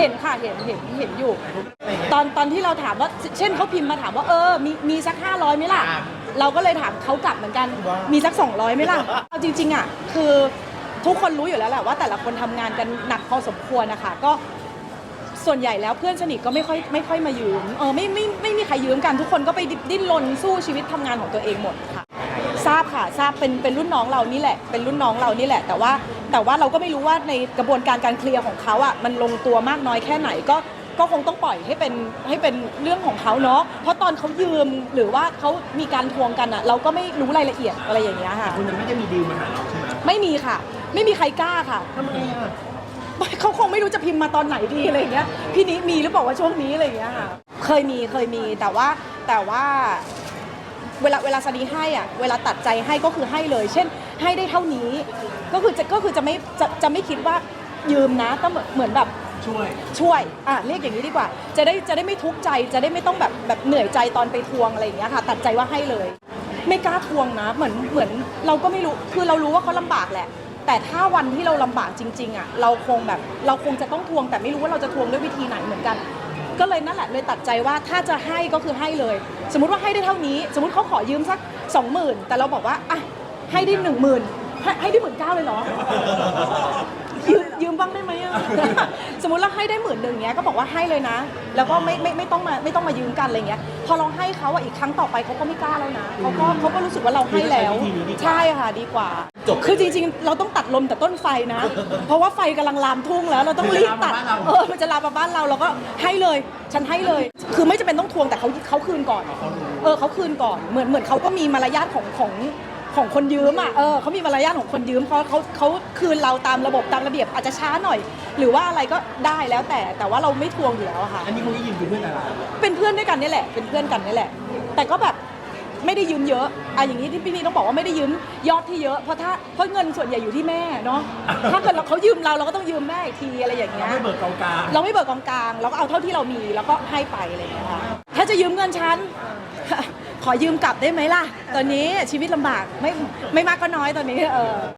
เห็นค่ะเห็นเห็นเห็นอยู่ ตอนตอนที่เราถามว่า เช่นเขาพิมพ์มาถามว่าเออมีมีสัก 500ไหมล่ะอ่าเราก็เลยถามเขากลับเหมือนกันว่ามีสัก 200ไหมล่ะเอาจริง ๆอะคือทุกคนรู้อยู่แล้วแหละว่าแต่ละคนทำงานกันหนักพอสมควรนะคะก็ส่วนใหญ่แล้วเพื่อนสนิทก็ไม่ค่อยไม่ค่อยมายืมเออไม่ไม่ไม่มีใครยืมกันทุกคนก็ไปดิ้นรนสู้ชีวิตทำงานของตัวเองหมดค่ะ ทราบค่ะทราบเป็นเป็นรุ่นน้องเรานี่แหละ เป็นรุ่นน้องเรานี่แหละ แต่ว่า แต่ว่าเราก็ไม่รู้ว่าในกระบวนการการเคลียร์ของเขาอะมันลงตัวมากน้อยแค่ไหนก็ก็คงต้องปล่อยให้เป็นให้เป็นเรื่องของเขาเนาะเพราะตอนเขายืมหรือว่าเขามีการทวงกันอะ เราก็ไม่รู้รายละเอียดอะไรอย่างเงี้ยค่ะ คุณยังไม่ได้มีดีลมาหาเราใช่ไหมไม่มีค่ะ ไม่มีใครกล้าค่ะ ทำไมอะเขาคงไม่รู้จะพิมพ์มาตอนไหนดีอะไรอย่างเงี้ย พี่นี้มีหรือเปล่าว่าช่วงนี้อะไรอย่างเงี้ยค่ะ เคยมีเคยมีแต่ว่าแต่ว่า เวลาเวลาสนีให้อะเวลาตัดใจให้ก็คือให้เลย เช่น ให้ได้เท่านี้ ก็คือจะก็คือจะไม่จะจะไม่คิดว่ายืมนะต้องเหมือนเหมือนแบบช่วยช่วยอะเรียกอย่างนี้ดีกว่า จะได้จะได้ไม่ทุกข์ใจจะได้ไม่ต้องแบบแบบเหนื่อยใจตอนไปทวงอะไรอย่างเงี้ยค่ะ ตัดใจว่าให้เลย ไม่กล้าทวงนะ เหมือนเหมือนเราก็ไม่รู้คือเรารู้ว่าเขาลำบากแหละ แต่ถ้าวันที่เราลำบากจริง ๆอะเราคงแบบเราคงจะต้องทวงแต่ไม่รู้ว่าเราจะทวงด้วยวิธีไหนเหมือนกัน ก็เลยนั่นแหละเลยตัดใจว่าถ้าจะให้ก็คือให้เลย สมมติว่าให้ได้เท่านี้ สมมติเขาขอยืมสักสองหมื่นแต่เราบอกว่าอะ ให้ได้หนึ่งหมื่นให้ให้ได้หมื่นเก้าเลยเหรอ ยืมยืมบ้างได้ไหมอะ สมมติเราให้ได้หมื่นหนึ่งเนี้ยก็บอกว่าให้เลยนะ แล้วก็ไม่ไม่ไม่ต้องมาไม่ต้องมายืมกันอะไรเงี้ย พอเราให้เขาอะอีกครั้งต่อไปเขาก็ไม่กล้าแล้วนะเขาก็เขาก็รู้สึกว่าเราให้แล้ว ใช่ค่ะดีกว่า จบ คือจริงๆ เราต้องตัดลมแต่ต้นไฟนะ เพราะว่าไฟกำลังลามทุ่งแล้ว เราต้องรีบตัดมันจะลามมาบ้านเราเออมันจะลามมาบ้านเราเราก็ให้เลย ฉันให้เลย คือไม่จำเป็นต้องทวงแต่เขาเขาคืนก่อน เออเขาคืนก่อน เหมือนเหมือนเขาก็มีมารยาทของของ ของคนยืมอะเออเขามีมารยาทของคนยืมเพราะเขาเขาคืนเราตามระบบตามระเบียบอาจจะช้าหน่อย หรือว่าอะไรก็ได้แล้วแต่แต่ว่าเราไม่ทวงอยู่แล้วอะค่ะ อันนี้คุณได้ยินคือเพื่อนอะไรเป็นเพื่อนด้วยกันนี่แหละ เป็นเพื่อนกันนี่แหละ แต่ก็แบบไม่ได้ยืมเยอะอะอย่างนี้ที่พี่นี่ต้องบอกว่าไม่ได้ยืมยอดที่เยอะ เพราะถ้าเพราะเงินส่วนใหญ่อยู่ที่แม่เนาะ ถ้าเกิดเราเขายืมเราเราก็ต้องยืมแม่อีกทีอะไรอย่างเราเงี้ย ไม่เบิกกองกลางเราไม่เบิกกองกลางเราก็เอาเท่าที่เรามีแล้วก็ให้ไปอะไรอย่างเงี้ยค่ะถ้าจะยืมเงินฉัน ขอยืมกลับได้ไหมล่ะ ตอนนี้ชีวิตลำบากไม่ไม่มากก็น้อยตอนนี้เออ